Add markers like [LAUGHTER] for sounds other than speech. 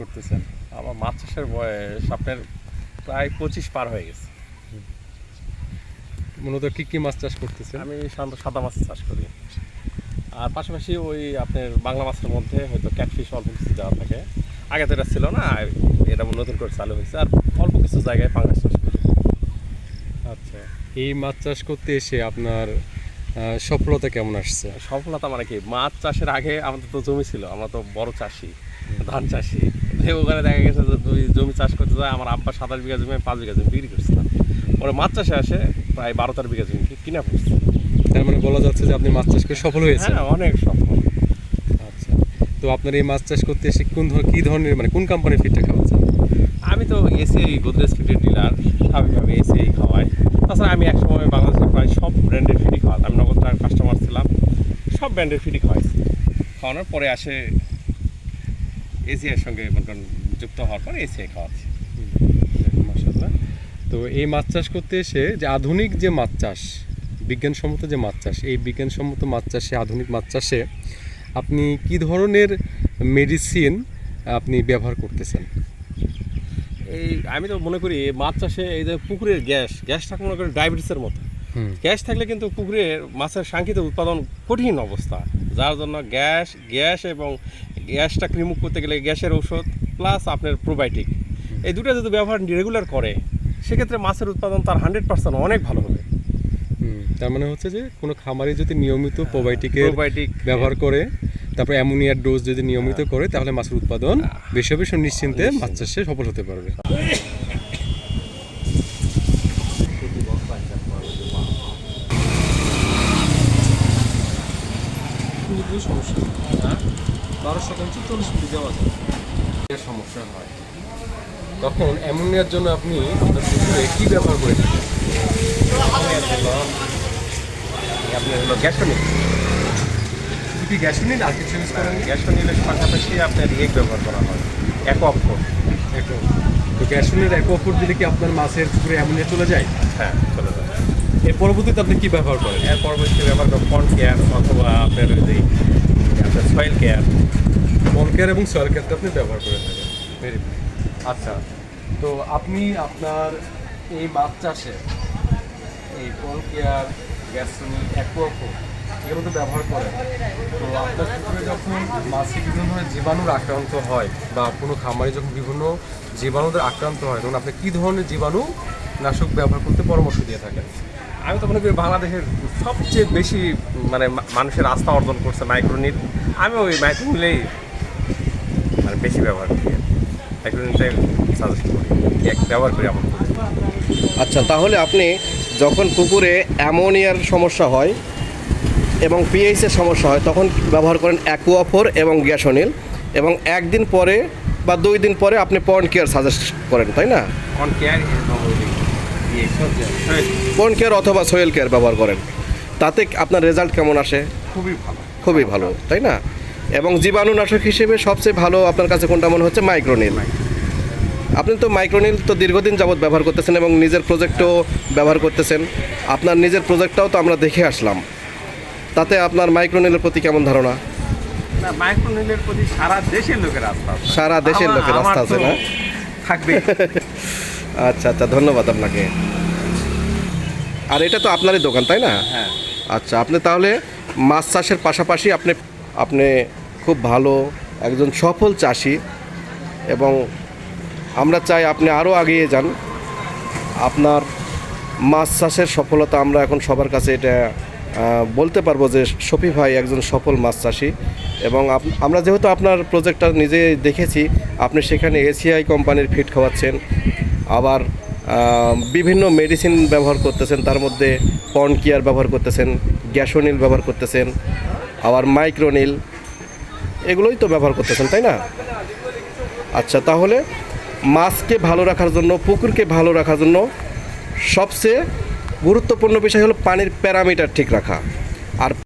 করতেছেন। আমার মাছ চাষের বয়স আপনার প্রায় পঁচিশ পার হয়ে গেছে। মূলত কি কি মাছ চাষ করতেছেন? আমি সাধারণত সাদা মাছ চাষ করি। আর পাশাপাশি ওই আপনার বাংলা মাছের মধ্যে হয়তো ক্যাটফিশ অল্প কিছু দেওয়া থাকে। আগে তো এটা ছিল না এটা নতুন করে চালু হয়েছে আর অল্প কিছু জায়গায় পাঙ্গাস চাষ করি। আচ্ছা এই মাছ চাষ করতে এসে আপনার সফলতা কেমন আসছে? সফলতা মানে কি? মাছ চাষের আগে আমাদের তো জমি ছিল আমরা তো বড় চাষি। ধান চাষি। ওখানে দেখা গেছে যে দুই জমি চাষ করতে যায় আমার আব্বা সাতাশ বিঘা জমি পাঁচ বিঘা জমি বিক্রি করছিলাম। পরে মাছ চাষে আসে প্রায় বারো তেরো বিঘা জমি কিনা পড়ছে তার মানে বলা যাচ্ছে যে আপনি মাছ চাষ করে সফল হয়েছেন। হ্যাঁ অনেক সফল। আচ্ছা তো আপনার এই মাছ চাষ করতে এসে কোন ধর কি ধরনের মানে কোন কোম্পানির ফিডটা খাওয়াচ্ছেন? আমি তো এসিআই গোদরেজ ফিডের ডিলার স্বাভাবিকভাবে এসিআই খাওয়াই। তাছাড়া আমি একসময় বাংলাদেশের প্রায় সব ব্র্যান্ডের ফিডই খাওয়াতাম আমি নগদ টাকার কাস্টমার ছিলাম সব ব্র্যান্ডের ফিডই খাওয়াইছি। খাওয়ানোর পরে আসে এসিআইয়ের সঙ্গে মনে যুক্ত হওয়ার পর এসিআই খাওয়াচ্ছি। মাসাল্লাহ তো এই মাছ চাষ করতে এসে যে আধুনিক যে মাছ চাষ বিজ্ঞানসম্মত যে মাছ চাষ এই বিজ্ঞানসম্মত মাছ চাষে আধুনিক মাছ চাষে আপনি কি ধরনের মেডিসিন আপনি ব্যবহার করতেছেন? এই আমি তো মনে করি মাছ চাষে এই যে পুকুরের গ্যাস গ্যাসটা মনে করি ডায়াবেটিসের মতো। গ্যাস থাকলে কিন্তু পুকুরের মাছের সাংখিত উৎপাদন কঠিন অবস্থা। যার জন্য গ্যাস গ্যাস এবং গ্যাসটা রিমুভ করতে গেলে গ্যাসের ঔষধ প্লাস আপনার প্রোবায়োটিক এই দুটো যদি ব্যবহার রেগুলার করে সেক্ষেত্রে মাছের উৎপাদন তার হান্ড্রেড পার্সেন্ট অনেক ভালো হবে। তার মানে হচ্ছে যে কোনো খামারে যদি নিয়মিত প্রোবায়োটিকের প্রোবায়োটিক ব্যবহার করে তারপর অ্যামোনিয়ার ডোজ যদি নিয়মিত করে তাহলে মাছের উৎপাদন বেশি বেশি নিশ্চিন্তে। মাছ চাষে সফল হতে পারবে। পুরোপুরি সমস্যা। হ্যাঁ বারো শতাংশ চল্লিশ মিনিট দেওয়া যায়। সমস্যা হয়। তখন অ্যামোনিয়ার জন্য আপনি আপনার পুকুরে কি ব্যবহার করে থাকেন আপনার হলো গ্যাসোনিক। শুধু কি গ্যাস নিন আর কিছু ইউজ করেন? গ্যাসোনিলের পাশাপাশি আপনার এক ব্যবহার করা হয়। অ্যাকোয়াফোর একদম তো গ্যাসোনির এক অপর দিলে কি আপনার মাছের পুকুরে অ্যামোনিয়া চলে যায়? হ্যাঁ চলে যাবে এর পরবর্তীতে আপনি কি ব্যবহার করেন? এর পরবর্তী ব্যবহার করো ফন্ট কেয়ার অথবা আপনার ওই যে আপনার সয়েল কেয়ার বল কেয়ার এবং সয়েল কেয়ারটা আপনি ব্যবহার করে থাকেন। ভেরি আচ্ছা তো আপনি আপনার এই মাছ চাষে এই বল কেয়ার গ্যাসোনি অ্যাকোয়াফো এগুলো তো ব্যবহার করেন। তো আপনার পুকুরে যখন মাছে বিভিন্ন ধরনের জীবাণুর আক্রান্ত হয় বা কোনো খামারে যখন বিভিন্ন জীবাণুদের আক্রান্ত হয় তখন আপনি কী ধরনের জীবাণু নাশক ব্যবহার করতে পরামর্শ দিয়ে থাকেন? আমি তো মনে করি বাংলাদেশের সবচেয়ে বেশি মানে মানুষের আস্থা অর্জন করছে মাইক্রোনিট আমি ওই মাইক্রোনিলেই মানে বেশি ব্যবহার করি মাইক্রোনিলটাই সাজেস্ট করি। ব্যবহার করি আমার আচ্ছা তাহলে আপনি যখন পুকুরে অ্যামোনিয়ার সমস্যা হয় এবং পিএইচের সমস্যা হয় তখন ব্যবহার করেন অ্যাকুয়াফোর এবং গ্যাসোনিল এবং একদিন পরে বা দুই দিন পরে আপনি পয়েন্ট কেয়ার সাজেস্ট করেন তাই না? অন কেয়ার পয়েন্ট কেয়ার অথবা সোয়েল কেয়ার ব্যবহার করেন? তাতে আপনার রেজাল্ট কেমন আসে? খুবই ভালো। খুবই ভালো তাই না? এবং জীবাণুনাশক হিসেবে সবচেয়ে ভালো আপনার কাছে কোনটা মনে হচ্ছে? মাইক্রোনিল। আপনি তো মাইক্রোনিল তো দীর্ঘদিন যাবৎ ব্যবহার করতেছেন এবং নিজের প্রজেক্টও ব্যবহার করতেছেন। আপনার নিজের প্রজেক্টটাও তো আমরা দেখে আসলাম। তাতে আপনার মাইক্রোনিলের প্রতি কেমন ধারণা? মাইক্রোনিলের প্রতি সারা দেশের লোকের আস্থা আছে। সারা দেশের লোকের আস্থা আছে না? থাকবে [LAUGHS] আচ্ছা আচ্ছা ধন্যবাদ আপনাকে। আর এটা তো আপনারই দোকান তাই না? হ্যাঁ। আচ্ছা আপনি তাহলে মাছ চাষের পাশাপাশি আপনি আপনি খুব ভালো একজন সফল চাষি এবং আমরা চাই আপনি আরও এগিয়ে যান। আপনার মাছ চাষের সফলতা আমরা এখন সবার কাছে এটা বলতে পারব যে শফি ভাই একজন সফল মাছ চাষি এবং আমরা যেহেতু আপনার প্রজেক্টটা নিজে দেখেছি আপনি সেখানে এসিআই কোম্পানির ফিট খাওয়াচ্ছেন। আবার বিভিন্ন মেডিসিন ব্যবহার করতেছেন, তার মধ্যে পন কেয়ার ব্যবহার করতেছেন গ্যাসোনিল ব্যবহার করতেছেন, আবার মাইক্রোনিল এগুলোই তো ব্যবহার করতেছেন, তাই না? আচ্ছা তাহলে মাছকে ভালো রাখার জন্য, পুকুরকে ভালো রাখার জন্য সবচেয়ে গুরুত্বপূর্ণ বিষয় হলো পানির প্যারামিটার ঠিক রাখা। আর